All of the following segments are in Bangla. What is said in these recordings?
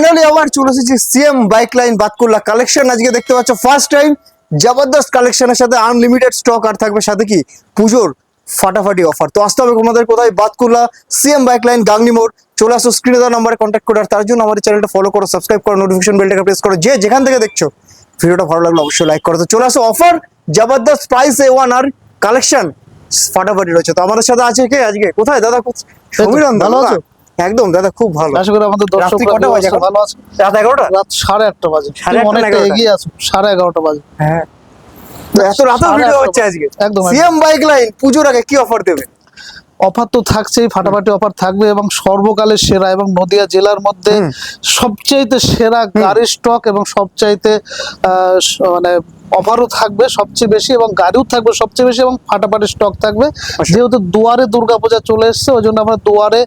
ফাইনালি চলে এসেছি CM bike line Batkulla collection আজকে দেখতে পাচ্ছ ফার্স্ট টাইম জবরদস্ত কালেকশনের সাথে আনলিমিটেড স্টক আর থাকবে সাথে কি? পুজোর ফাটাফাটি অফার তো আসতে হবে তোমাদের কোথায়? Batkulla CM bike line Gangni মোড়। চলে আসো স্ক্রিনে দেওয়া নাম্বারে কন্ট্যাক্ট করে। আর তার জন্য আমাদের চ্যানেলটা ফলো করো সাবস্ক্রাইব করো নোটিফিকেশন বেলটাকে প্রেস করো। যে যেখান থেকে দেখছ ভিডিওটা ভালো লাগলে অবশ্যই লাইক করো। তো চলে আসো অফার জবরদস্ত প্রাইস এ ওয়ান আর কালেকশন ফাটাফাটি রয়েছে। তো আমাদের সাথে আছে কে আজকে? কোথায়? দাদা সমীরণ ভালো আছো? একদম দাদা খুব ভালো। আশা করি আমাদের দর্শক কটা বাজে ভালো আছে? রাত এগারোটা? রাত সাড়ে আটটা বাজে। সাড়ে অনেকটা এগিয়ে আছো সাড়ে এগারোটা বাজে। হ্যাঁ। তো এত রাতে ভিডিও হচ্ছে আজকে। একদম, একদম। সিএম বাইক লাইন পুজোর আগে কি অফার দেবে? অফার তো থাকছেই ফাটাফাটি অফার থাকবে এবং সর্বকালের সেরা এবং নদিয়া জেলার মধ্যে। সবচাইতে সেরা গাড়ির স্টক এবং সবচাইতে মানে অফারও থাকবে সবচেয়ে বেশি এবং গাড়িও থাকবে সবচেয়ে বেশি এবং ফাটাফাটি স্টক থাকবে। যেহেতু দুয়ারে দুর্গাপূজা চলে এসছে ওই জন্য আমরা দুয়ারে।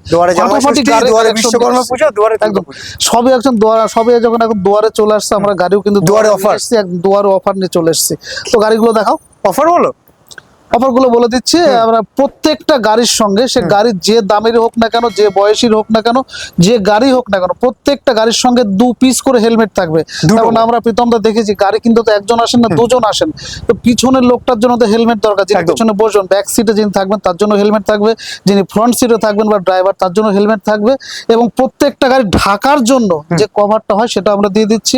সবই একজন দুয়ারে সবই যখন এখন দুয়ারে চলে আসছে আমরা গাড়িও কিন্তু দুয়ারে একদম দুয়ারে অফার নিয়ে চলে এসেছি। তো গাড়িগুলো দেখাও। অফার বলো। অফারগুলো বলে দিচ্ছি আমরা প্রত্যেকটা গাড়ির সঙ্গে সে গাড়ির যে দামেরই হোক না কেন যে বয়সীর হোক না কেন যে গাড়ি হোক না কেন প্রত্যেকটা গাড়ির সঙ্গে দু পিস করে হেলমেট থাকবে। দুটো? যেমন আমরা প্রীতমদা দেখেছি গাড়ি কিন্তু তো একজন আসেন না দুজন আসেন। তো পিছনের লোকটার জন্য তো হেলমেট দরকার যিনি পিছনে বসবেন ব্যাক সিটে যিনি থাকবেন তার জন্য হেলমেট থাকবে যিনি ফ্রন্ট সিটে থাকবেন বা ড্রাইভার তার জন্য হেলমেট থাকবে। এবং প্রত্যেকটা গাড়ি ঢাকার জন্য যে কভারটা হয় সেটা আমরা দিয়ে দিচ্ছি।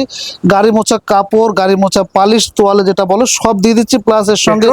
গাড়ি মোছা কাপড় গাড়ি মোছা পালিশ তোয়ালে যেটা বলো সব দিয়ে দিচ্ছি। প্লাস এর সঙ্গে?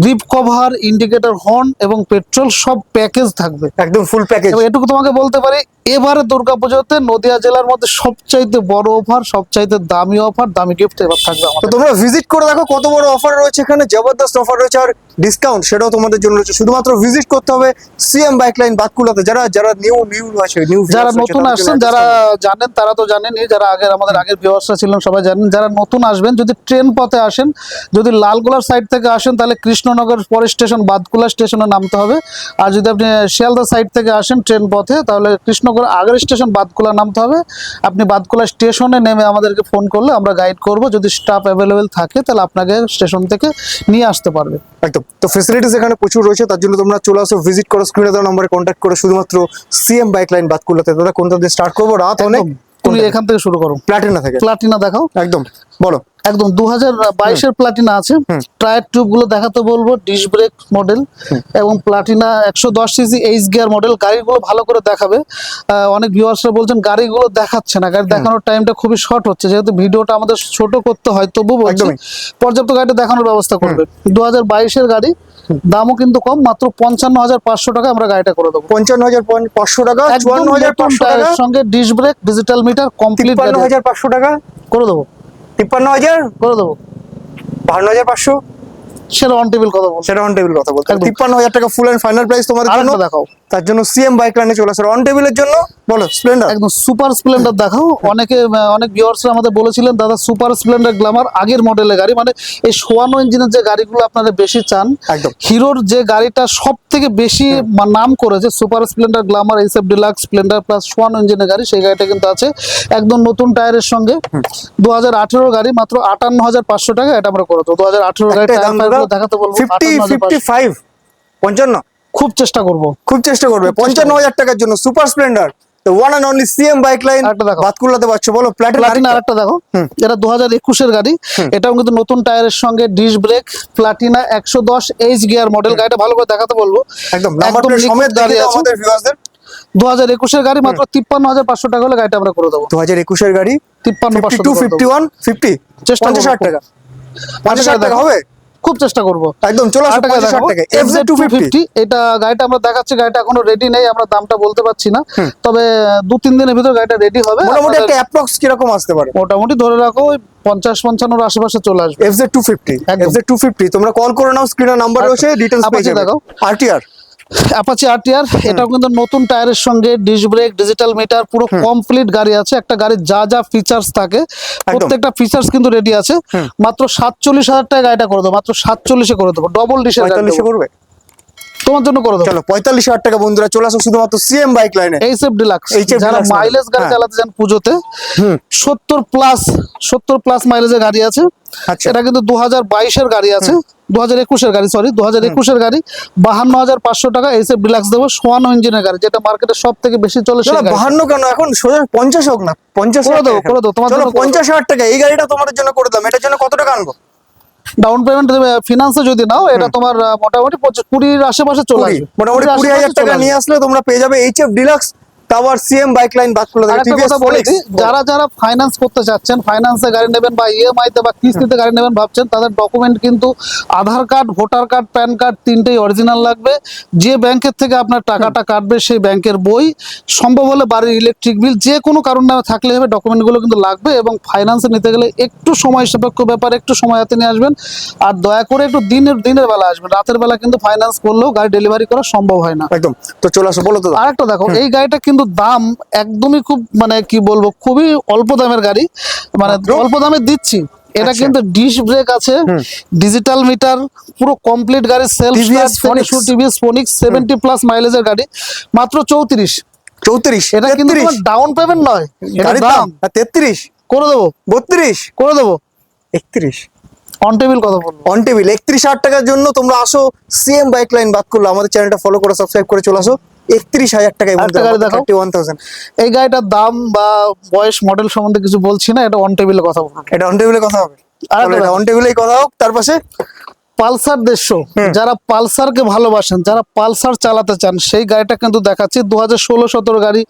গ্রিপ কভার ইন্ডিকেটর হর্ন এবং পেট্রোল সব প্যাকেজ থাকবে। একদম ফুল প্যাকেজ এটুকু তোমাকে বলতে পারি এবারে দুর্গাপুজোতে নদিয়া জেলার মধ্যে সবচাইতে বড় অফার সবচাইতে দামি অফার দামি গিফট এবার থাকবে তো তোমরা ভিজিট করে দেখো কত বড় অফার রয়েছে এখানে। জবরদস্ত অফার রয়েছে আর ডিসকাউন্ট সেটাও তোমাদের জন্য রয়েছে। শুধুমাত্র ভিজিট করতে হবে সিএম বাইক লাইন বাতকুলাতে যারা যারা নিউ নিউ আছে নিউ যারা নতুন আসছেন যারা জানেন তারা তো জানেনই যারা আগের আমাদের আগের ব্যবস্থা ছিলেন সবাই জানেন। যারা নতুন আসবেন যদি ট্রেন পথে আসেন যদি লালগোলার সাইড থেকে আসেন তাহলে কৃষ্ণনগর পরে স্টেশন বাদকুলা স্টেশনে নামতে হবে। আর যদি আপনি শিয়ালদা সাইড থেকে আসেন ট্রেন পথে তাহলে কৃষ্ণনগর আগের স্টেশন বাদকুলা নামতে হবে। আপনি বাদকুলা স্টেশনে নেমে আমাদেরকে ফোন করলে আমরা গাইড করব। যদি স্টাফ অ্যাভেলেবেল থাকে তাহলে আপনাকে স্টেশন থেকে নিয়ে আসতে পারবে। একদম। তো ফেসিলিটিস এখানে প্রচুর রয়েছে তার জন্য তোমরা চলে আসো ভিজিট করো স্ক্রিনে দেওয়া নম্বরে কন্ট্যাক্ট করে শুধুমাত্র সিএম বাইক লাইন বাদকুলাতে দাদা কোনটা দিয়ে স্টার্ট করব? রাত অনেক। তুমি এখান থেকে শুরু করো। প্ল্যাটিনা থেকে। প্লাটিনা দেখাও। একদম। বলো। একদম দু হাজার বাইশের প্লাটিনা আছে। টায়ার টিউবগুলো দেখাতে বলব ডিশ ব্রেক মডেল এবং প্লাটিনা একশো দশ সিসি এইচ গিয়ার মডেল গাড়িগুলো ভালো করে দেখাবে। অনেক ভিউয়ার্সরা বলছেন গাড়িগুলো দেখাচ্ছে না। গাড়ি দেখানোর টাইমটা খুবই শর্ট হচ্ছে। যেহেতু ভিডিওটা আমাদের ছোট করতে হয় তবু বলছি পর্যাপ্ত গাড়িটা দেখানোর ব্যবস্থা করবে। দু হাজার বাইশের গাড়ি দামও কিন্তু কম মাত্র পঞ্চান্ন হাজার পাঁচশো টাকা আমরা গাড়িটা করে দেবো। পঞ্চান্ন হাজার পাঁচশো টাকা চুয়ান্ন হাজার পাঁচশো সঙ্গে disc brake digital meter complete হাজার পাঁচশো টাকা। করে দেবো। তিপ্পান্ন হাজার? করে দেবো? বাহান্ন হাজার পাঁচশো? সেটা অন টেবিল কথা সেটা অন টেবিল কথা। তিপ্পান্ন হাজার টাকা ফুল অ্যান্ড ফাইনাল প্রাইস জন্য। দেখাও। তার জন্য সিএম বাইক লাইনে চলে আসে। অন টেবিলের জন্য বলো স্প্লেন্ডার একদম সুপার স্প্লেন্ডার দেখাও। অনেকে অনেক ভিউয়ার্সরা আমাদের বলেছিলেন দাদা সুপার স্প্লেন্ডার গ্ল্যামার আগের মডেলের গাড়ি। মানে এই সোয়ানো ইঞ্জিনের যে গাড়িগুলো আপনারা বেশি চান একদম। হিরোর যে গাড়িটা সব থেকে বেশি নাম করেছে সুপার স্প্লেন্ডার গ্লামার এইসব ডিলাক্স স্প্লেন্ডার প্লাস সোয়ান ইঞ্জিনের গাড়ি। সেই গাড়িটা কিন্তু আছে একদম নতুন টায়ারের সঙ্গে। দু হাজার আঠেরো গাড়ি মাত্র আটান্ন হাজার পাঁচশো টাকা এটা আমরা করে দেবো। দু হাজার আঠেরো গাড়ি দেখাতে বলব। পঞ্চান্ন? খুব চেষ্টা করব। খুব চেষ্টা করবে পঞ্চান্ন হাজার টাকার জন্য সুপার স্প্লেন্ডার। তো one and only CM bike line. বাতকুল্লাতে পাচ্ছ বলো প্লাটিনা আরেকটা। দেখো। এটা দু হাজার একুশের গাড়ি। এটাও কিন্তু নতুন টায়ারের সঙ্গে ডিশ ব্রেক প্লাটিনা একশো দশ এইচ গিয়ার মডেল গাড়িটা ভালো করে দেখাতে বলব। একদম সমেত আছে। দু হাজার একুশের গাড়ি মাত্র তিপ্পান্ন হাজার পাঁচশো টাকা হলে গাড়িটা আমরা করে দেবো। দু হাজার একুশের গাড়ি তিপ্পান্ন পাঁচশো টু ফিফটি ওয়ান ফিফটি চেষ্টা পঞ্চাশ টাকা। পঞ্চাশ টাকা হবে? খুব চেষ্টা করব। একদম চলে আসো পঞ্চাশ ষাট টাকা এফজে টু ফিফটি এটা গাড়িটা আমরা দেখাচ্ছি গাড়িটা এখনও রেডি নেই আমরা দামটা বলতে পারছি না। তবে দু তিন দিনের ভিতর গাড়িটা রেডি হবে। মোটামুটি একটা অ্যাপ্রক্স কীরকম আসতে পারে? মোটামুটি ধরে রাখো পঞ্চাশ পঞ্চান্নর আশেপাশে চলে আসবে। FZ two fifty. FZ two fifty তোমরা কল করে নাও স্ক্রিনের নাম্বার রয়েছে ডিটেলস পেয়ে যাবে। আরটিআর অ্যাপাচি আরটিআর এটাও কিন্তু নতুন টায়ারের সঙ্গে ডিশ ব্রেক ডিজিটাল মিটার পুরো কমপ্লিট গাড়ি আছে। একটা গাড়ির যা যা ফিচার্স থাকে প্রত্যেকটা ফিচার্স কিন্তু রেডি আছে। মাত্র সাতচল্লিশ হাজার টাকা গাড়িটা করে দেবো মাত্র সাতচল্লিশে করে দেবো ডবল ডিশের করবে? তোমার জন্য করে দেবো চলো পঁয়তাল্লিশ হাজার টাকা বন্ধুরা চলে আসো শুধুমাত্র সিএম বাইক লাইনে এইচএফ ডিলাক্স যারা মাইলেজ গাড়ি হ্যাঁ। চালাতে চান পুজোতে সত্তর প্লাস সত্তর প্লাস মাইলেজের গাড়ি আছে। আচ্ছা। এটা কিন্তু দু হাজার বাইশের গাড়ি আছে দু হাজার একুশের গাড়ি সরি দু হাজার একুশের গাড়ি বাহান্ন হাজার পাঁচশো টাকা এইচএফ ডিলাক্স দেবো সোয়ানো ইঞ্জিনের গাড়ি যেটা মার্কেটে সব থেকে বেশি চলে বাহান্ন কেন? এখন সোজা পঞ্চাশ হোক না পঞ্চাশ করে দেবো, টাকা। করে দেবো, তোমার। পঞ্চাশ হাজার টাকা এই গাড়িটা তোমাদের জন্য করে দিলাম এটার জন্য কত টাকা আনব? ডাউন পেমেন্ট ফিনান্সে যদি নাও এটা তোমার মোটামুটি কুড়ির আশেপাশে চলে আসবে। মোটামুটি কুড়ি হাজার টাকা নিয়ে আসলে তোমরা পেয়ে যাবে এইচ এফ ডিলাক্স তারপর সিএম বাইক লাইন বাদ করে একটা টিভিএস কথা বলে যারা যারা ফাইন্যান্স করতে চাচ্ছেন ফাইন্যান্সে গাড়ি নেবেন বা ইএমআই তে বা কিস্তিতে গাড়ি নেবেন ভাবছেন তাদের ডকুমেন্ট কিন্তু Aadhaar card voter card PAN card তিনটেই অরিজিনাল লাগবে। যে ব্যাংকের থেকে আপনার টাকাটা কাটবে সেই ব্যাংকের বই সম্ভব হলে বাড়ির ইলেকট্রিক বিল যে কোনো কারণ নামে থাকলে হবে ডকুমেন্টগুলো কিন্তু লাগবে এবং ফাইন্যান্সে নিতে গেলে একটু সময় সাপেক্ষ ব্যাপার একটু সময় হাতে নিয়ে আসবেন। আর দয়া করে একটু দিনের দিনের বেলা আসবেন। রাতের বেলা কিন্তু ফাইন্যান্স করলেও গাড়ি ডেলিভারি করা সম্ভব হয় না। একদম। তো চলে আসো বলো তো। আরেকটা দেখো এই গাড়িটা কিন্তু দাম একদমই খুব মানে কি বলব খুবই অল্প দামের গাড়ি। মানে অল্প দামে দিচ্ছি। এটা আচ্ছা। কিন্তু ডিশ ব্রেক আছে ডিজিটাল মিটার পুরো কমপ্লিট গাড়ি self TVS Phoenix? Seventy plus মাইলেজের গাড়ি মাত্র চৌত্রিশ। চৌত্রিশ? এটা কিন্তু ডাউন পেমেন্ট নয়। গাড়ির দাম? দাম। তেত্রিশ? করে দেবো। বত্রিশ? করে দেবো। একত্রিশ? অন টেবিল কথা বলব। অন টেবিল একত্রিশ হাজার টাকার জন্য তোমরা আসো সিএম বাইক লাইন বাদ করল আমাদের চ্যানেলটা ফলো করে সাবস্ক্রাইব করে চলে আসো। একত্রিশ হাজার থাউজেন্ড এই গাড়িটার দাম বা বয়স মডেল সম্বন্ধে কিছু বলছি না এটা অন টেবিলে কথা বলব। এটা অন টেবিলে কথা হবে। আর অন টেবিলেই কথা হোক তার পাশে পালসার দেড়শো যারা পালসারকে ভালোবাসেন যারা পালসার চালাতে চান সেই গাড়িটা কিন্তু দেখাচ্ছি। দু হাজার ষোলো সতেরো গাড়ি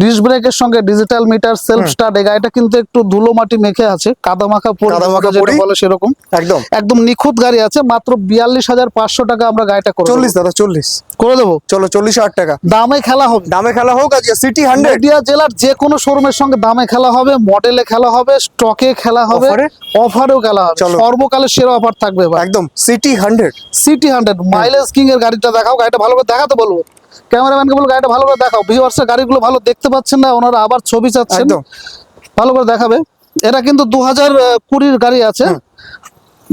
ডিস ব্রেকের সঙ্গে ডিজিটাল মিটার সেলফ স্টার্ট এই গাড়িটা কিন্তু একটু ধুলো মাটি মেখে আছে কাদা মাখা পড়ে যেটা বলে সেরকম। একদম। একদম নিখুঁত গাড়ি আছে মাত্র বিয়াল্লিশ হাজার পাঁচশো টাকা আমরা গাড়িটা করে চল্লিশ দাদা চল্লিশ। করে দেবো? চলো চল্লিশ হাজার টাকা। দামে খেলা হবে। দামে খেলা হোক আজকে সিটি হান্ড্রেড নদিয়া জেলার যে কোনো শোরুমের সঙ্গে দামে খেলা হবে মডেলে খেলা হবে স্টকে খেলা হবে অফারে? অফারেও খেলা হবে। সর্বকালের সেরা অফার থাকবে একদম। CT hundred CT hundred mileage king এর গাড়িটা দেখাও গাড়িটা ভালো করে দেখাতে বলব। ক্যামেরাম্যানকে বলব গাড়িটা ভালো করে দেখাও। ভিউয়ার্সের গাড়িগুলো ভালো দেখতে পাচ্ছেন না ওনারা আবার ছবি চাচ্ছেন। ভালো করে দেখাবে। এটা কিন্তু দু হাজার কুড়ির গাড়ি আছে।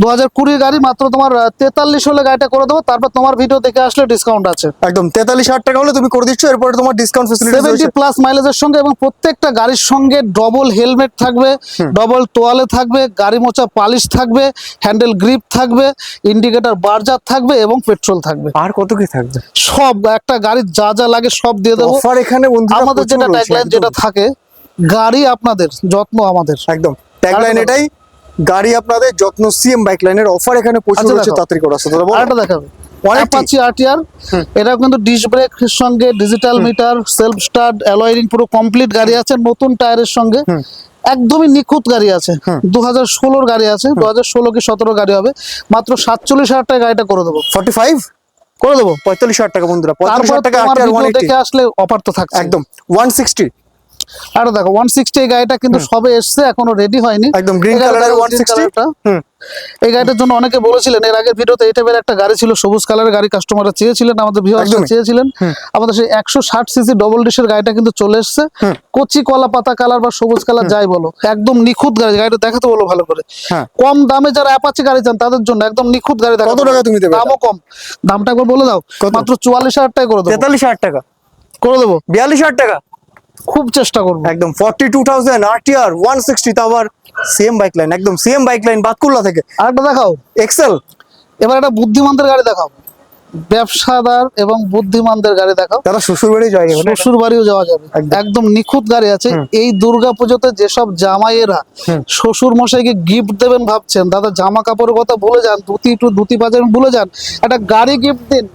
দু হাজার কুড়ির গাড়ি মাত্র তোমার তেতাল্লিশ হলে গাড়িটা করে দেবো। তারপর তোমার ভিডিও দেখে আসলে ডিসকাউন্ট আছে। একদম তেতাল্লিশ হাজার টাকা হলে তুমি করে দিচ্ছ এরপরে তোমার ডিসকাউন্ট সেভেন্টি প্লাস মাইলেজের সঙ্গে এবং প্রত্যেকটা গাড়ির সঙ্গে ডবল হেলমেট থাকবে ডবল তোয়ালে থাকবে গাড়ি মোচা পালিশ থাকবে হ্যান্ডেল গ্রিপ থাকবে ইন্ডিকেটর বারজার থাকবে এবং পেট্রোল থাকবে। আর কত কি থাকবে? সব একটা গাড়ির যা যা লাগে সব দিয়ে দেবো। অফার এখানে আমাদের যেটা ট্যাগলাইন যেটা থাকে গাড়ি আপনাদের যত্ন আমাদের। একদম। ট্যাগলাইন এটাই গাড়ি আপনাদের যত্ন সিএম বাইক লাইনের অফার এখানে প্রচুর আচ্ছা, তাড়াতাড়ি করে আসো দাদা বলো। আরেকটা দেখাবে 180 অ্যাপাচি আরটিআর এটা কিন্তু ডিস ব্রেক সঙ্গে digital meter self start alloy ring পুরো কমপ্লিট গাড়ি আছে নতুন টায়ারের সঙ্গে একদমই নিখুঁত গাড়ি আছে। দু হাজার ষোলোর গাড়ি আছে দু হাজার ষোলো কি সতেরো গাড়ি হবে মাত্র সাতচল্লিশ হাজার টাকা গাড়িটা করে দেবো। 45 করে দেবো। পঁয়তাল্লিশ হাজার টাকা বন্ধুরা পঁয়তাল্লিশ হাজার টাকা তোমার আটটি আর ভিডিও 180 দেখে আসলে অফার তো থাকছে। একদম ওয়ান সিক্সটি আর দেখো ওয়ান সিক্সটি এই গাড়িটা কিন্তু সবে এসছে এখনও রেডি হয়নি। একদম এর দেখো, 160 হুম। এই গাড়িটার জন্য অনেকে বলেছিলেন এর আগের ভিডিওতে এই টাইপের একটা গাড়ি ছিল সবুজ কালারের গাড়ি কাস্টমাররা চেয়েছিলেন আমাদের ভিউয়ার্সরা। চেয়েছিলেন। আমাদের সেই একশো ষাট সিসি ডবল ডিশের গাড়িটা কিন্তু চলে এসছে। কচি কলা পাতা কালার বা সবুজ কালার যাই বলো একদম নিখুঁত গাড়ি গাড়িটা দেখাতে বলো ভালো করে। হ্যাঁ। কম দামে যারা অ্যাপাচি গাড়ি চান তাদের জন্য একদম নিখুঁত গাড়ি কত টাকা তুমি দেবে? দামও কম। দামটা একবার বলে দাও। মাত্র চুয়াল্লিশ হাজার টাকা করে দেবো। তেতাল্লিশ হাজার টাকা। করে দেবো। বিয়াল্লিশ হাজার টাকা। খুব চেষ্টা করব। একদম forty two thousand RTR one sixty তো আবার সেম বাইক লাইন একদম সেম বাইক লাইন বাতকুল্লা থেকে। আরেকটা দেখাও। এক্সেল এবার একটা বুদ্ধিমানদের গাড়ি দেখাও। ব্যবসাদার এবং বুদ্ধিমানদের গাড়ি দেখাও। দাদা শ্বশুর বাড়ি যাবে শ্বশুর বাড়িও যাওয়া যাবে। একদম। নিখুঁত গাড়ি আছে। এই দুর্গা পুজোতে যেসব জামাইয়েরা শ্বশুর মশাইকে গিফট দেবেন ভাবছেন দাদা জামা কাপড়ের কথা ভুলে যান ধুতি একটু ধুতি পাজামা ভুলে যান একটা গাড়ি গিফট দিন।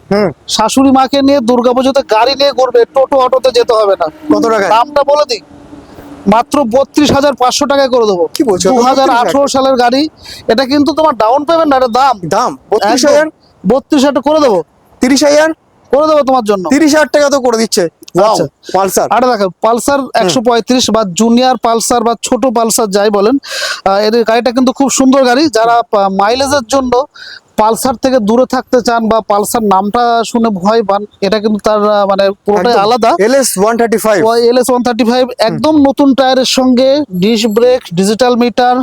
শাশুড়ি মাকে নিয়ে দুর্গা পুজোতে গাড়ি নিয়ে ঘুরবে টোটো অটোতে যেতে হবে না। কত টাকা দামটা বলে দিই। মাত্র বত্রিশ হাজার পাঁচশো টাকায় করে দেবো। কি বলছো? দু হাজার আঠারো সালের গাড়ি এটা কিন্তু তোমার ডাউন পেমেন্ট না এটা দাম। দাম? বত্রিশ হাজার? বত্রিশ হাজার করে দেবো। তিরিশ হাজার করে দেবো তোমার জন্য। তিরিশ হাজার টাকা তো করে দিচ্ছে। আচ্ছা। পালসার। আর দেখো পালসার একশো পঁয়ত্রিশ বা জুনিয়র পালসার বা ছোট পালসার যাই বলেন এর গাড়িটা কিন্তু খুব সুন্দর গাড়ি। যারা মাইলেজের জন্য পালসার থেকে দূরে থাকতে চান বা পালসার নামটা শুনে ভয় পান এটা কিন্তু তার মানে পুরোটাই আলাদা। LS one thirty five. LS one thirty five একদম নতুন টায়ারের সঙ্গে disc brake digital meter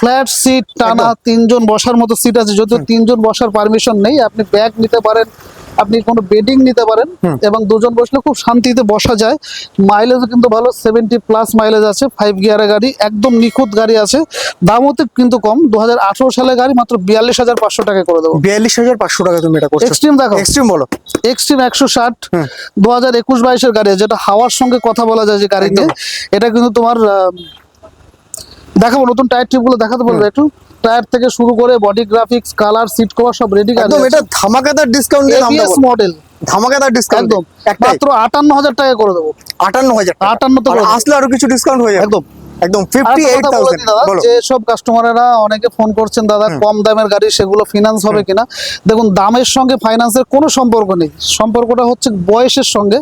flat seat টানা তিনজন বসার মতো সিট আছে। যদিও তিনজন বসার পারমিশন নেই আপনি ব্যাগ নিতে পারেন আপনি কোনো বেডিং নিতে পারেন এবং দুজন বসলে খুব শান্তিতে বসা যায়। মাইলেজও কিন্তু ভালো সেভেন্টি প্লাস মাইলেজ আছে ফাইভ গিয়ারের গাড়ি একদম নিখুঁত গাড়ি আছে। দামও তো কিন্তু কম দুহাজার আঠেরো সালের গাড়ি মাত্র বিয়াল্লিশ হাজার পাঁচশো টাকা করে দেবো। বিয়াল্লিশ হাজার পাঁচশো টাকা তুমি এটা করছ। এক্সট্রিম দেখো এক্সট্রিম বলো। এক্সট্রিম একশো ষাট দু হাজার একুশ বাইশের গাড়ি যেটা হাওয়ার সঙ্গে কথা বলা যায় যে গাড়ি নিয়ে। এটা কিন্তু তোমার দেখাবো নতুন টায়ার টিউবগুলো দেখাতে বলবে একটু। টায়ার থেকে শুরু করে body graphics colour seat cover সব রেডি একদম এটা ধামাকাদার ডিসকাউন্ট দিয়ে এবিএস মডেল ধামাকাদার ডিসকাউন্ট একদম। মাত্র আটান্ন হাজার টাকা করে দেবো। আটান্ন হাজার টাকা। আটান্ন তো। আসলে আরও কিছু ডিসকাউন্ট হয়ে যাবে। একদম। একদম আরেকটা ফিফটি এইট কথা বলে থাউজেন্ড দিই দাদা, বলো। যে সব কাস্টমারেরা অনেকে ফোন করছেন দাদা কম দামের গাড়ি সেগুলো ফিনান্স হবে কিনা? দেখুন দামের সঙ্গে ফাইন্যান্সের কোনো সম্পর্ক নেই। সম্পর্কটা হচ্ছে বয়সের সঙ্গে।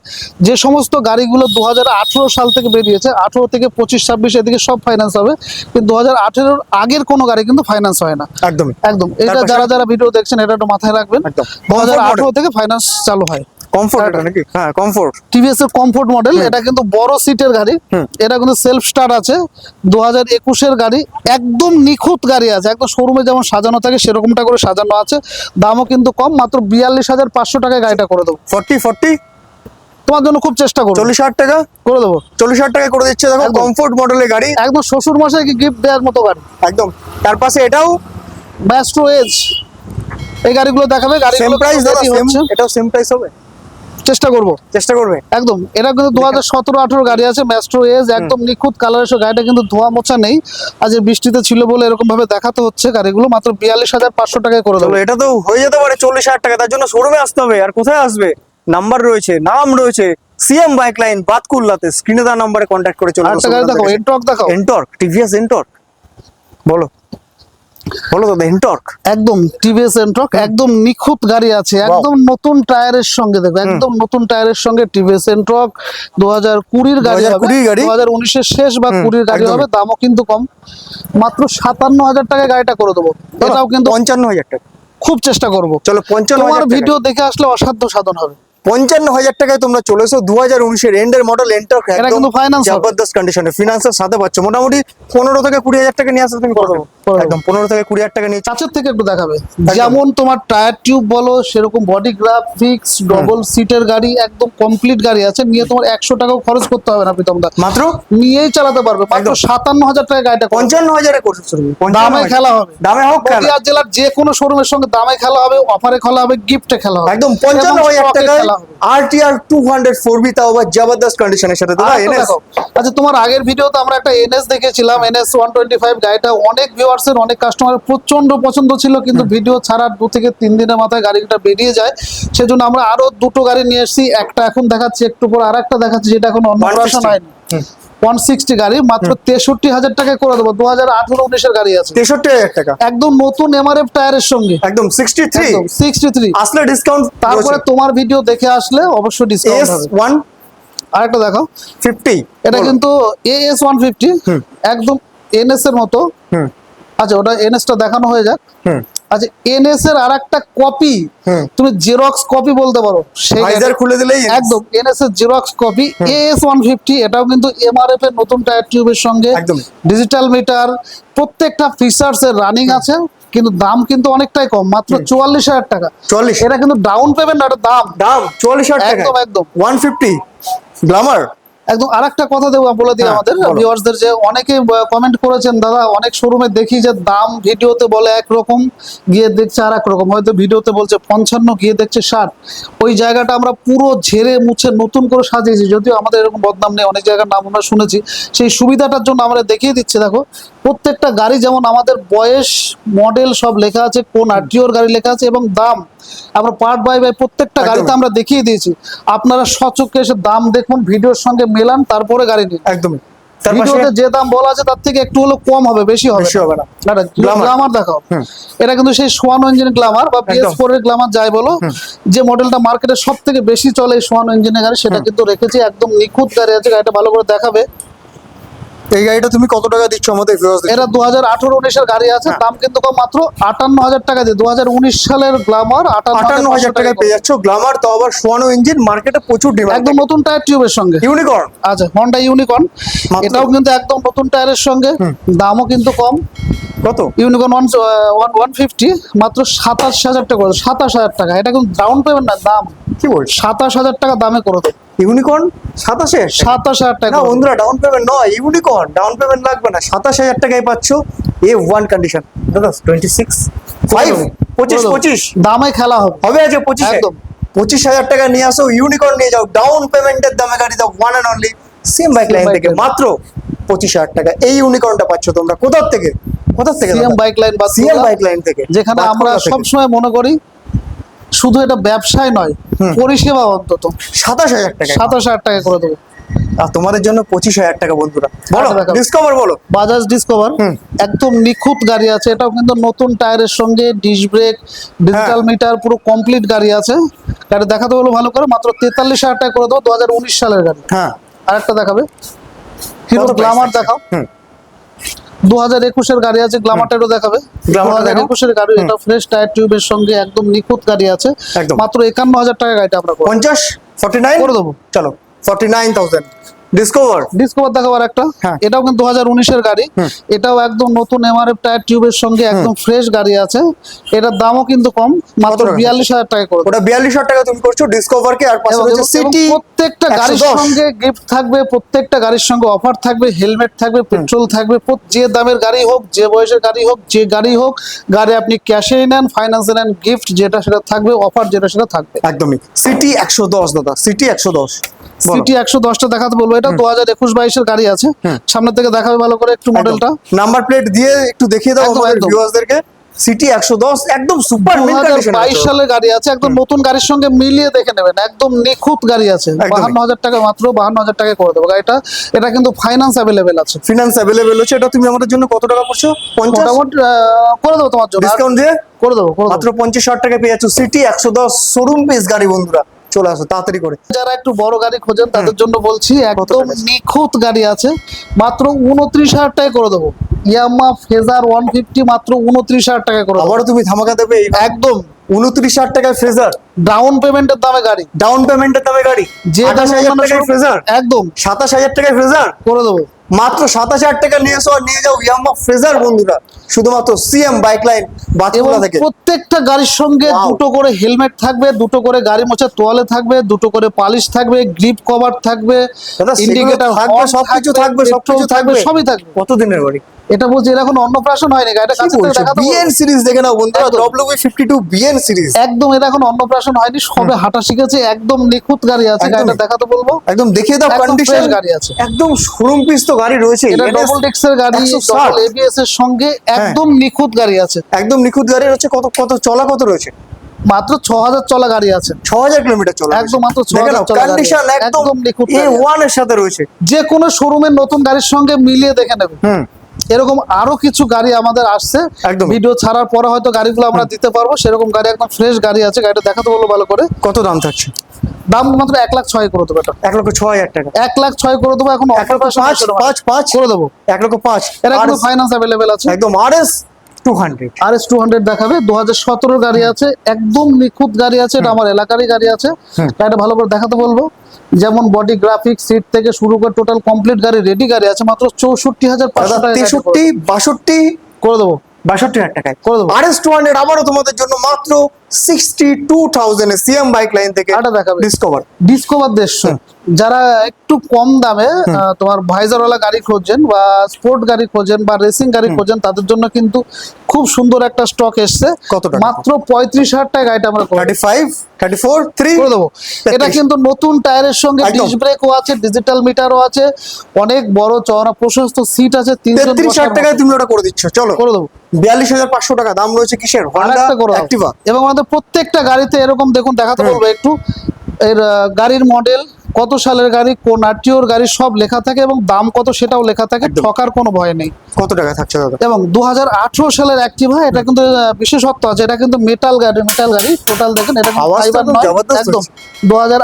যে সমস্ত গাড়িগুলো দু হাজার আঠারো সাল থেকে বেরিয়েছে আঠেরো থেকে পঁচিশ ছাব্বিশ এদিকে সব ফাইন্যান্স হবে। কিন্তু দু হাজার আঠেরো আগের কোনো গাড়ি কিন্তু ফাইন্যান্স হয় না। একদমই একদম। এটা যারা যারা ভিডিও দেখছেন এটা একটু মাথায় রাখবেন। একদম। দু হাজার Comfort আঠেরো থেকে ফাইন্যান্স চালু হয়। কমফোর্ট এটা নাকি? হ্যাঁ কমফোর্ট টিভিএস এর কমফোর্ট মডেল এটা কিন্তু বড় সিটের গাড়ি। এটা কিন্তু সেলফ স্টার্ট আছে। দু হাজার একুশের গাড়ি একদম নিখুঁত গাড়ি আছে। একদম শোরুমে যেমন সাজানো থাকে সেরকমটা করে সাজানো আছে। দামও কিন্তু কম মাত্র বিয়াল্লিশ হাজার পাঁচশো টাকায় গাড়িটা করে দেবো। ফর্টি ফর্টি তোমার জন্য খুব চেষ্টা করব। চল্লিশ হাজার টাকা? করে দেবো। চল্লিশ হাজার টাকা করে দিচ্ছে দেখো কমফোর্ট মডেলের গাড়ি। একদম শ্বশুর মশাইকে গিফট দেওয়ার মতো গাড়ি। একদম। তার পাশে এটাও? ম্যাস্ট্রো এজ এই গাড়িগুলো দেখাবে গাড়ি সেম প্রাইস দাদা সেম এটাও সেম প্রাইস হবে? চেষ্টা করব। চেষ্টা করবে? একদম। এটা কিন্তু দু হাজার সতেরো আঠেরো গাড়ি আছে ম্যাস্ট্রো এজ একদম নিখুঁত কালার সঙ্গে। গাড়িটা কিন্তু ধোয়া মোছা নেই। আজ বৃষ্টিতে ছিল বলে এরকম ভাবে দেখাতে হচ্ছে গাড়িগুলো। মাত্র বিয়াল্লিশ হাজার পাঁচশো টাকায় করে দেবো। এটা তো হয়ে যেতে পারে চল্লিশ হাজার টাকা। তার জন্য শোরুমে আসতে হবে। আর কোথায় আসবে? নাম্বার রয়েছে নাম রয়েছে। সিএম বাইক লাইন বাতকুল্লাতে। স্ক্রিনে দেওয়া নাম্বারে কন্ট্যাক্ট করে চলে গাড়ি দেখো এন্ট্রক দেখো এন্টর্ক টিভিএস এন্টর্ক বলো। বলো দাদা এন্টর্ক একদম টিভিএস এন্ট্রক একদম নিখুঁত গাড়ি আছে। একদম নতুন টায়ারের সঙ্গে দেখো একদম নতুন টায়ারের সঙ্গে টিভিএস এন্ট্রক দু হাজার কুড়ির গাড়ি 2020 গাড়ি? দু হাজার উনিশের শেষ বা কুড়ির গাড়ি হবে দামও কিন্তু কম। মাত্র সাতান্ন হাজার টাকায় গাড়িটা করে দেবো। এটাও কিন্তু পঞ্চান্ন হাজার টাকা। খুব চেষ্টা করব। চলো পঞ্চান্ন তোমার হাজার ভিডিও দেখে আসলে অসাধ্য সাধন হবে। পঞ্চান্ন হাজার টাকায় তোমরা চলে এসো দু হাজার উনিশের এন্ডের মডেল এন্টর্ক এটা কিন্তু হবে। জবরদস্ত কন্ডিশনে ফিনান্সের সাথে পাচ্ছ। মোটামুটি পনেরো থেকে কুড়ি হাজার টাকা নিয়ে আসলে তুমি করে দেবো। একদম পনেরো থেকে কুড়ি হাজার টাকা নিয়ে কাছের থেকে একটু দেখাবে। যেমন তোমার টায়ার টিউব বলো সেরকম বডি গ্রাফিক্স ডবল সিটের গাড়ি একদম কমপ্লিট গাড়ি আছে। নিয়ে তোমার একশো টাকাও খরচ করতে হবে না প্রীতম দা। মাত্র? নিয়েই চালাতে পারবে। মাত্র সাতান্ন হাজার টাকা গাড়িটা পঞ্চান্ন হাজারে তুমি দামে খেলা হবে। দামে হোক নদিয়া জেলার যে কোনো শোরুমের সঙ্গে দামে খেলা হবে অফারে খেলা হবে গিফটে খেলা হবে। একদম পঞ্চান্ন হাজার টাকায় খেলা হবে। আর টি হান্ড্রেড ফোর বি তাও আবার জবরদস্ত কন্ডিশনের সাথে দেখো। আচ্ছা তোমার আগের ভিডিওতে আমরা একটা এনএস দেখেছিলাম। এনএস ওয়ান টোয়েন্টি ফাইভ গাড়িটা অনেক ভিউয়ার্সের অনেক কাস্টমারের প্রচণ্ড পছন্দ ছিল কিন্তু ভিডিও ছাড়ার দু থেকে তিন দিনের মাথায় গাড়িটা বেরিয়ে যায়। সেজন্য আমরা আরও দুটো গাড়ি নিয়ে এসেছি একটা এখন দেখাচ্ছি একটু পর আর একটা দেখাচ্ছি যেটা এখন অন্নপ্রাশন 160 হয়নি। ওয়ান সিক্সটি গাড়ি মাত্র তেষট্টি হাজার টাকায় করে দেবো দু হাজার আঠেরো উনিশের গাড়ি আছে। তেষট্টি হাজার টাকা? একদম নতুন এমআরএফ টায়ারের সঙ্গে। একদম সিক্সটি থ্রি সিক্সটি থ্রি আসলে ডিসকাউন্ট তারপরে তোমার ভিডিও দেখে আসলে অবশ্যই ডিসকাউন্ট এস হবে। ওয়ান আরেকটা দেখো ফিফটি এটা কিন্তু এএস ওয়ান ফিফটি একদম এনএস এর মতো। হুম। আচ্ছা ওটা এনএস টা দেখানো হয়ে যাক। আচ্ছা এনএস এর আর একটা কপি তুমি জেরক্স কপি বলতে পারো। সেই ভাইজার খুলে দিলেই একদম এনএস এর xerox copy AS one fifty এটাও কিন্তু এমআরএফ এর নতুন টায়ার টিউবের সঙ্গে। ডিজিটাল মিটার প্রত্যেকটা ফিচার্স এর রানিং আছে কিন্তু দাম কিন্তু অনেকটাই কম মাত্র চুয়াল্লিশ হাজার টাকা। চল্লিশ এটা কিন্তু ডাউন পেমেন্ট এটা দাম। দাম চল্লিশ হাজার একদম, একদম। ওয়ান ফিফটি গ্লামার একদম আরেকটা কথা দেবো বলে দিই হ্যাঁ, আমাদের। ভিউয়ার্সদের যে অনেকে কমেন্ট করেছেন দাদা অনেক শোরুমে দেখি যে দাম ভিডিওতে বলে একরকম গিয়ে দেখছে আর রকম হয়তো ভিডিওতে বলছে পঞ্চান্ন গিয়ে দেখছে ষাট। ওই জায়গাটা আমরা পুরো ঝেড়ে মুছে নতুন করে সাজিয়েছি। যদিও আমাদের এরকম বদনাম নেই অনেক জায়গার নাম আমরা শুনেছি। সেই সুবিধাটার জন্য আমরা দেখিয়ে দিচ্ছি দেখো। প্রত্যেকটা গাড়ি যেমন আমাদের বয়স মডেল সব লেখা আছে কোন আরটিওর গাড়ি লেখা আছে এবং দাম। আমরা পার্ট বাই বাই প্রত্যেকটা গাড়িতে আমরা দেখিয়ে দিয়েছি। আপনারা সচক্ষে এসে দাম দেখুন ভিডিওর সঙ্গে মেলান তারপরে গাড়ি নিন। একদমই। ভিডিওতে যে দাম বলা আছে তার থেকে একটু হলো কম হবে বেশি হবে বেশি হবে না। গ্লামার দেখাও। এটা কিন্তু সেই সোয়ান ইঞ্জিন গ্লামার বা বিএস। ফোর এর গ্লামার যাই বলো যে মডেলটা মার্কেটে সব থেকে বেশি চলে সোয়ান ইঞ্জিনের গাড়ি সেটা কিন্তু রেখেছি একদম নিখুঁত গাড়ি আছে গাড়িটা ভালো করে দেখাবে। এই গাড়িটা তুমি কত টাকা দিচ্ছ আমাদের এরা দু হাজার আঠারো উনিশের গাড়ি আছে হ্যাঁ। দাম কিন্তু কম মাত্র আটান্ন হাজার টাকা দিয়ে। দু হাজার উনিশ সালের গ্লামার আটান্ন হাজার টাকায় পেয়ে যাচ্ছ। গ্লামার তো আবার সোয়ানো ইঞ্জিন মার্কেটে প্রচুর ডিমান্ড একদম নতুন টায়ার টিউবের সঙ্গে। ইউনিকর্ন আচ্ছা হন্ডা ইউনিকর্ন এটাও কিন্তু একদম নতুন টায়ারের সঙ্গে। দামও কিন্তু কম। কত? Unicorn one one one fifty মাত্র সাতাশ হাজার টাকা সাতাশ হাজার টাকা। এটা কিন্তু ডাউন পেমেন্ট না দাম। কি বলছ? সাতাশ হাজার টাকা দামে করে দেবো। ইউনিকর্ন? সাতাশে সাতাশ হাজার টাকা। বন্ধুরা ডাউন পেমেন্ট নয় ইউনিকর্ন। ডাউন পেমেন্ট লাগবে না। সাতাশ হাজার টাকায় পাচ্ছ এ ওয়ান কন্ডিশন দাদা টোয়েন্টি সিক্স ফাইভ পঁচিশ পঁচিশ? দামে খেলা হবে। হবে আছে পঁচিশ? একদম। পঁচিশ হাজার টাকা নিয়ে আসো ইউনিকর্ন নিয়ে যাও। ডাউন পেমেন্টের দামে গাড়ি দাও one and only same bike line থেকে। মাত্র পঁচিশ হাজার টাকা। এই ইউনিকর্নটা পাচ্ছ তোমরা। কোথার থেকে? কোথার থেকে সিএম বাইক লাইন বা সিএম বাইক লাইন থেকে। যেখানে আমরা সবসময় মনে করি শুধু এটা ব্যবসায় নয় পরিষেবা অন্তত। সাতাশ হাজার টাকা। সাতাশ হাজার টাকা করে দেবো। আর তোমাদের জন্য পঁচিশ হাজার টাকা বন্ধুরা। বলো আচ্ছা, ডিসকভার বলো। বাজাজ ডিসকভার একদম নিখুঁত গাড়ি আছে। এটাও কিন্তু নতুন টায়ারের সঙ্গে ডিস ব্রেক ডিজিটাল হ্যাঁ। মিটার পুরো কমপ্লিট গাড়ি আছে। গাড়ি দেখাতে হলো ভালো করে মাত্র তেতাল্লিশ হাজার টাকা করে দেবো দু হাজার উনিশ সালের গাড়ি। হ্যাঁ। আর একটা দেখাবে হিরো গ্লামার দেখাও। দু হাজার একুশের গাড়ি আছে গ্লামারটারও দেখাবে। দু হাজার একুশের গাড়ি এটা ফ্রেশ টায়ার টিউবের সঙ্গে একদম নিখুঁত গাড়ি আছে। মাত্র একান্ন হাজার টাকা গাড়িটা আমরা পঞ্চাশ? ফর্টি নাইন করে দেবো। চলো। Forty nine thousand Discover Discover দেখাবার একটা। হ্যাঁ। এটাও কিন্তু উনিশের গাড়ি। এটাও একদম নতুন এমআরএফ টায়ার টিউবের সঙ্গে একদম ফ্রেশ গাড়ি আছে। এটার দামও কিন্তু কম মাত্র টাকা? বিয়াল্লিশ হাজার টাকা করে। ওটা বিয়াল্লিশ হাজার টাকা তুমি করছ ডিসকভার কে আর পাশে রয়েছে সিটি প্রত্যেকটা গাড়ির সঙ্গে গিফট থাকবে প্রত্যেকটা গাড়ির সঙ্গে অফার থাকবে হেলমেট থাকবে পেট্রোল থাকবে যে দামের গাড়ি হোক যে বয়সের গাড়ি হোক যে গাড়ি হোক গাড়ি আপনি ক্যাশে নেন ফাইন্যান্সে নেন গিফট যেটা সেটা থাকবে অফার যেটা সেটা থাকবে। একদমই। সিটি একশো দশ দাদা। সিটি একশো দশ। সিটি একশো দশটা দেখাতে বলব। এটা দু হাজার একুশ বাইশের গাড়ি আছে। সামনে থেকে দেখাবে ভালো করে একটু মডেলটা নাম্বার প্লেট দিয়ে একটু দেখিয়ে দাও একদম, ভিউয়ার্সদেরকে সিটি একশো দশ একদম সুপার বাইশ সালের গাড়ি আছে একদম নতুন গাড়ির সঙ্গে মিলিয়ে দেখে নেবেন। একদম নিখুঁত গাড়ি আছে। বাহান্ন হাজার টাকা মাত্র বাহান্ন হাজার টাকা করে দেবো। গাড়িটা এটা কিন্তু ফাইন্যান্স অ্যাভেলেবেল আছে। ফিনান্স অ্যাভেলেবেল হচ্ছে। এটা তুমি আমাদের জন্য কত টাকা পড়ছো মোটামুটি করে দেবো তোমার জন্য। ডিসকাউন্ট দিয়ে? করে দেবো মাত্র পঞ্চাশ হাজার টাকা পেয়ে যাচ্ছ। সিটি একশো দশ শোরুম পিস গাড়ি বন্ধুরা। চলে আসো তাড়াতাড়ি করে। যারা একটু বড় গাড়ি খোঁজেন তাদের জন্য বলছি একদম নিখুঁত গাড়ি আছে মাত্র উনত্রিশ হাজার টাকা করে দেবো। ইয়ামা ফেজার ওয়ান ফিফটি মাত্র উনত্রিশ হাজার টাকা করে দেবো। আবারও তুমি ধামাকা দেবে একদম। উনত্রিশ হাজার টাকায় ফ্রেজার? ডাউন পেমেন্টের দামে গাড়ি। ডাউন পেমেন্টের দামে গাড়ি? যে আঠাশ হাজার টাকায় ফ্রেজার? একদম। সাতাশ হাজার টাকায় ফ্রেজার? করে দেবো। মাত্র সাত হাজার টাকা নিয়ে এসো আর নিয়ে যাও ইয়ামা ফ্রেজার বন্ধুরা। শুধুমাত্র সিএম বাইক লাইন এবং বাতকুলা থেকে। প্রত্যেকটা গাড়ির সঙ্গে দুটো করে হেলমেট থাকবে দুটো করে গাড়ি মোছার তোয়ালে থাকবে দুটো করে পালিশ থাকবে গ্রিপ কভার থাকবে ইন্ডিকেটর থাকবে, সবকিছু থাকবে, সবকিছু থাকবে। সবই থাকবে। কতদিনের বাড়ি? এটা বলছি এর এখন অন্নপ্রাশন হয়নি গাড়িটা কাছে বিএন সিরিজ দেখে নাও বন্ধুরা। W fifty two BN series একদম এটা এখন অন্নপ্রাশন হয়নি সবে হাঁটা শিখেছে একদম নিখুঁত গাড়ি আছে। গাড়িটা দেখাতে বলব। একদম দেখিয়ে দাও কন্ডিশন গাড়ি আছে। একদম শোরুম পিস তো গাড়ি রয়েছে এটা ডবল ডেক্সের গাড়ি 160 ডবল এবিএস এর সঙ্গে একদম নিখুঁত গাড়ি আছে। একদম নিখুঁত গাড়ি রয়েছে কত কত চলা কত রয়েছে? মাত্র ছ হাজার চলা গাড়ি আছে। ছ হাজার কিলোমিটার চলা একদম মাত্র 6000 চলা কন্ডিশন একদম একদম নিখুঁত এ ওয়ানের সাথে রয়েছে। যে কোনো শোরুমের নতুন গাড়ির সঙ্গে মিলিয়ে দেখে নেবে। হুম। এরকম আরও কিছু গাড়ি আমাদের আসছে। একদম। ভিডিও ছাড়ার পরে হয়তো গাড়িগুলো আমরা দিতে পারব। সেরকম গাড়ি একদম ফ্রেশ গাড়ি আছে। গাড়িটা দেখাতে বলব ভালো করে। কত দাম থাকছে? দাম মাত্র এক লাখ ছয় করে দেবো এটা। এক লক্ষ ছ হাজার টাকা। এক লাখ ছয় করে দেবো। এখন এক লক্ষ পাঁচ পাঁচ পাঁচ। করে দেবো। এক লক্ষ পাঁচ। এটা কিন্তু ফাইন্যান্স অ্যাভেলেবেল আছে। একদম R S two hundred R S two hundred দেখাবে। দু হাজার সতেরো গাড়ি আছে। একদম নিখুঁত গাড়ি আছে। এটা আমার এলাকারই গাড়ি আছে। গাড়িটা ভালো করে দেখাতে বলব। যেমন বডি গ্রাফিক্স সিট থেকে শুরু করে টোটাল কমপ্লিট গাড়ি রেডি গাড়ি আছে মাত্র চৌষট্টি হাজার পাঁচশো তেষট্টি বাষট্টি? করে দেবো। বাষট্টি হাজার টাকায়। করে দেবো। আর এস টু হান্ড্রেড আবারও তোমাদের জন্য মাত্র sixty two thousand CM bike line থেকে দেখাবে। ডিসকভার ডিসকভার দেড়শো। যারা একটু কম দামে তোমার ভাইজারওয়ালা গাড়ি খোঁজেন বা স্পোর্ট গাড়ি খোঁজেন বা রেসিং গাড়ি খোঁজেন তাদের জন্য কিন্তু খুব সুন্দর একটা স্টক এসছে। মাত্র পঁয়ত্রিশ হাজার টাকা গাড়িটা আমরা thirty five thirty four three করে দেবো। এটা কিন্তু নতুন টায়ারের সঙ্গে। ডিস ব্রেকও আছে ডিজিটাল মিটারও আছে অনেক বড় চওড়া প্রশস্ত সিট আছে তেত্রিশ হাজার টাকায় তুমি ওটা করে দিচ্ছ। চলো। করে দেবো। বিয়াল্লিশ হাজার পাঁচশো টাকা। দাম রয়েছে কিসের? হন্ডা। অ্যাক্টিভা এবং আমাদের প্রত্যেকটা গাড়িতে এরকম দেখুন দেখাতে বলব একটু। এর গাড়ির মডেল কত সালের গাড়ি কোন আরটিওর গাড়ি সব লেখা থাকে এবং দাম কত সেটাও লেখা থাকে ঠকার কোনো ভয় নেই। কত টাকা থাকছে দাদা? এবং দুহাজার আঠারো সালের অ্যাক্টিভা এটা কিন্তু বিশেষত্ব আছে এটা কিন্তু মেটাল গাড়ি মেটাল গাড়ি টোটাল দেখেন এটা আওয়াজটা নয়, একদম। হচ্ছে। দু হাজার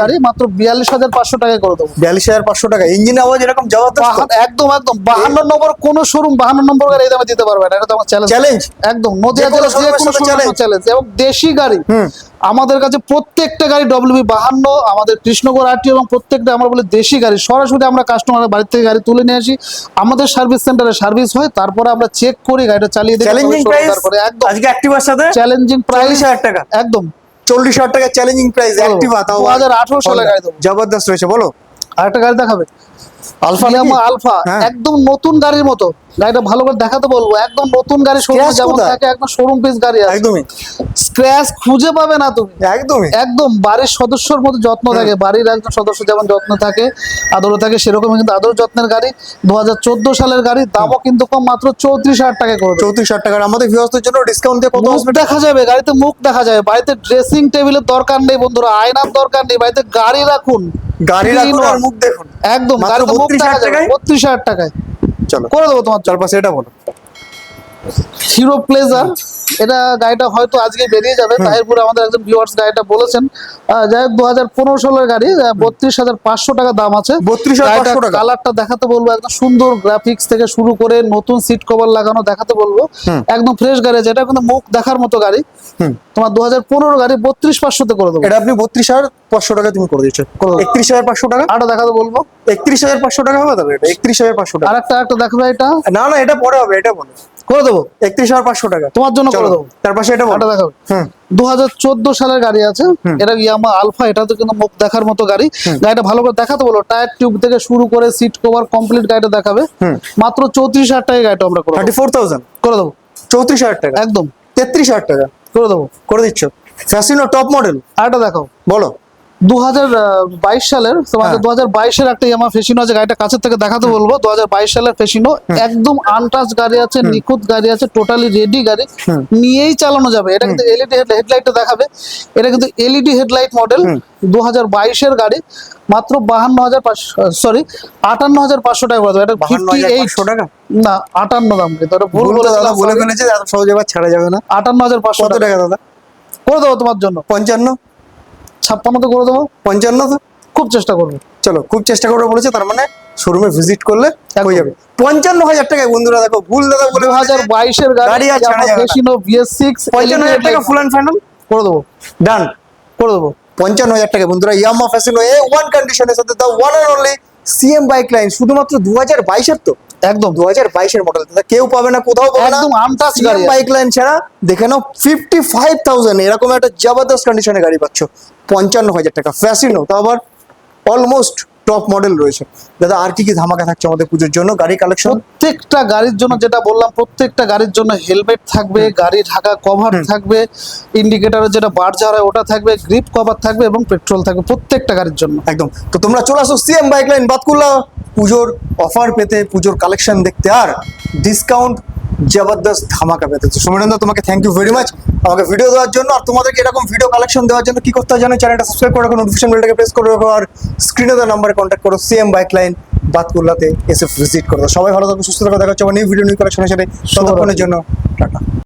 গাড়ি মাত্র বিয়াল্লিশ হাজার পাঁচশো টাকায় করে দেবো। বিয়াল্লিশ হাজার পাঁচশো টাকা ইঞ্জিন আওয়াজ এরকম জবরদস্ত একদম একদম বাহান্ন নম্বর কোন শোরুম বাহান্ন নম্বর গাড়ি দামে দিতে পারবে না এটা তো আমার চ্যালেঞ্জ চ্যালেঞ্জ একদম নদিয়া জেলা যে কোনো চ্যালেঞ্জ এবং দেশি গাড়ি হুম। আমাদের কাছে প্রত্যেকটা গাড়ি ডব্লিউবি বাহান্ন আমাদের কৃষ্ণগড় আরটি এবং প্রত্যেকটা আমরা বলি দেশি গাড়ি। সরাসরি আমরা কাস্টমারের বাড়ি থেকে গাড়ি তুলে নিয়ে আসি। আমাদের সার্ভিস সেন্টারে সার্ভিস হয় তারপরে আমরা চেক করি গাড়িটা চালিয়ে দিই চ্যালেঞ্জিং প্রাইস একদম। আজকে অ্যাক্টিভার সাথে? চ্যালেঞ্জিং প্রাইস চল্লিশ হাজার টাকা। একদম। চল্লিশ হাজার টাকা চ্যালেঞ্জিং প্রাইস অ্যাক্টিভা তাও 2018 সালে গাড়ি। জবরদস্ত রয়েছে বলো। আরেকটা গাড়ি দেখাবে। আলফা ইয়ামা আলফা হ্যাঁ। একদম নতুন গাড়ির মতো। গাড়িটা ভালো করে দেখাতে বলব। একদম নতুন গাড়ি শোরুম যেমন থাকে একদম শোরুম পিস গাড়ি আছে। একদমই। স্ক্র্যাচ খুঁজে পাবে না তুমি। একদমই। একদম বাড়ির সদস্যর মতো যত্ন থাকে। বাড়ির একজন সদস্য যেমন যত্ন থাকে আদরও থাকে সেরকমই কিন্তু আদর যত্নের গাড়ি। দু সালের গাড়ি দামও কিন্তু কম মাত্র চৌত্রিশ হাজার টাকা করে চৌত্রিশ হাজার টাকার। আমাদের ভিউয়ার্সদের জন্য ডিসকাউন্ট দিয়ে কত দেখা যাবে গাড়িতে মুখ দেখা যাবে। বাড়িতে ড্রেসিং টেবিলের দরকার নেই বন্ধুরা আয়নার দরকার নেই। বাড়িতে গাড়ি রাখুন। গাড়ি রাখুন আর মুখ দেখুন। একদম গাড়িতে মুখ দেখা যাবে। বত্রিশ হাজার টাকায়। চলো। করে দেবো তোমার চারপাশে এটা বলো। হিরো প্লেজার এটা গাড়িটা হয়তো আজকে বেরিয়ে যাবে। তাহিরপুরে আমাদের একজন ভিউয়ার্স গাড়িটা বলেছেন। যাই হোক দু হাজার পনেরো সালের গাড়ি বত্রিশ হাজার পাঁচশো টাকা দাম আছে। 32,500 টাকা। কালারটা দেখাতে বলব একদম সুন্দর গ্রাফিক্স থেকে শুরু করে নতুন সিট কভার লাগানো দেখাতে বলব। একদম ফ্রেশ গাড়ি আছে এটা কিন্তু মুখ দেখার মতো গাড়ি। তোমার দু হাজার পনেরো গাড়ি বত্রিশ পাঁচশোতে করে দেবো। এটা আপনি বত্রিশ হাজার পাঁচশো টাকা তুমি করে দিচ্ছ একত্রিশ হাজার পাঁচশো টাকা? আরটা দেখাতে বলব। একত্রিশ হাজার পাঁচশো টাকা হবে তাহলে এটা একত্রিশ হাজার পাঁচশো টাকা। আর একটা একটা দেখাবে এটা? না না এটা পরে হবে এটা বলো করে দেবো। একত্রিশ হাজার পাঁচশো টাকা। তোমার জন্য করে দেবো। তার পাশে এটা দেখাবে হুম। দু হাজার চোদ্দ সালের গাড়ি আছে। এটা ইয়ামা আলফা এটা তো কিন্তু মুখ দেখার মতো গাড়ি। গাড়িটা ভালো করে দেখাতে বলো। টায়ার টিউব থেকে শুরু করে সিট কভার কমপ্লিট গাড়িটা দেখাবে। মাত্র চৌত্রিশ হাজার টাকা গাড়িটা আমরা করে থার্টি ফোর থাউজেন্ড করে দেবো। চৌত্রিশ হাজার টাকা। একদম। তেত্রিশ হাজার টাকা। করে দেবো। করে দিচ্ছ। ফ্যাসিনো টপ মডেল আরেকটা দেখাও। বলো। দু সালের তোমাকে হ্যাঁ। দু হাজার একটা ইয়ামা ফেসিনো আছে গাড়িটা কাছের থেকে দেখাতে বলব। দু হাজার বাইশ সালের ফেসিনো একদম আনটাচ গাড়ি আছে নিখুঁত গাড়ি আছে টোটালি রেডি গাড়ি। নিয়েই চালানো যাবে। এটা কিন্তু এলইডি হেডলাইটটা দেখাবে। এটা কিন্তু এলইডি হেডলাইট মডেল দু হাজার বাইশের গাড়ি। মাত্র বাহান্ন হাজার পাঁচশো সরি আটান্ন হাজার পাঁচশো টাকা করে দেবো। এটা ফিফটি হাজার এইট পাঁচশো টাকা? না আটান্ন দাম কিন্তু এটা ভুল ভুল দাদা বলে ফেলেছে সহজে ছাড়া যাবে না। আটান্ন হাজার পাঁচশো টাকা। দাদা? করে দেবো তোমার জন্য। পঞ্চান্ন? ছাপ্পান্নতে করে দেবো পঞ্চান্ন তো খুব চেষ্টা করব। চলো খুব চেষ্টা করে বলেছে তার মানে শোরুমে ভিজিট করলে হয়ে যাবে। পঞ্চান্ন হাজার টাকায় বন্ধুরা দেখো ভুল দাদা বলে দু হাজার বাইশের গাড়ি বিএস সিক্স পঞ্চান্ন হাজার টাকা ফুল অ্যান্ড ফাইনাল করে দেবো। ডান করে দেবো। পঞ্চান্ন হাজার টাকা বন্ধুরা ইয়ামা ফ্যাসিনো এ ওয়ান কন্ডিশনের সাথে the one and only CM bike line শুধুমাত্র দু হাজার বাইশের তো। একদম দু হাজার বাইশের মডেল কেউ পাবে না কোথাও পাবে একদম untouched গাড়ি। বাইক লাইন ছাড়া দেখে নাও ফিফটি ফাইভ থাউজেন্ড এরকম একটা জবরদস্ত কন্ডিশনে গাড়ি পাচ্ছ। পঞ্চান্ন হাজার টাকা ফ্যাসিনো তা আবার অলমোস্ট টপ মডেল রয়েছে। দাদা আর কি কি ধামাকা থাকছে আমাদের পুজোর জন্য? গাড়ি কালেকশন প্রত্যেকটা গাড়ির জন্য যেটা বললাম প্রত্যেকটা গাড়ির জন্য হেলমেট থাকবে গাড়ি ঢাকা কভার থাকবে ইন্ডিকেটারের যেটা বার হয় ওটা থাকবে গ্রিপ কভার থাকবে এবং পেট্রোল থাকবে প্রত্যেকটা গাড়ির জন্য। একদম। তো তোমরা চলে আসো সিএম বাইক লাইন বাতকুল্লা। পুজোর অফার পেতে পুজোর কালেকশন দেখতে। আর ডিসকাউন্ট জবরদস্ত ধামাকা পেতে তো সুমিরেন্দ্র তোমাকে থ্যাংক ইউ ভেরি মাচ আমাকে ভিডিও দেওয়ার জন্য আর তোমাদেরকে এরকম ভিডিও কালেকশন দেওয়ার জন্য কি করতে হয় জানো? চ্যানেলটা সাবস্ক্রাইব করে রাখো নোটিফিকেশন বেলটাকে প্রেস করে রাখো আর স্ক্রিনে দেওয়া নাম্বারে কন্ট্যাক্ট করো সেম বাইক লাইন বাতকুল্লাতে এসে ভিজিট করো সবাই ভালো থাকো সুস্থ থাকো দেখা হচ্ছে নিউ ভিডিও নিউ কালেকশনের সাথে। ততক্ষণের জন্য টাটা।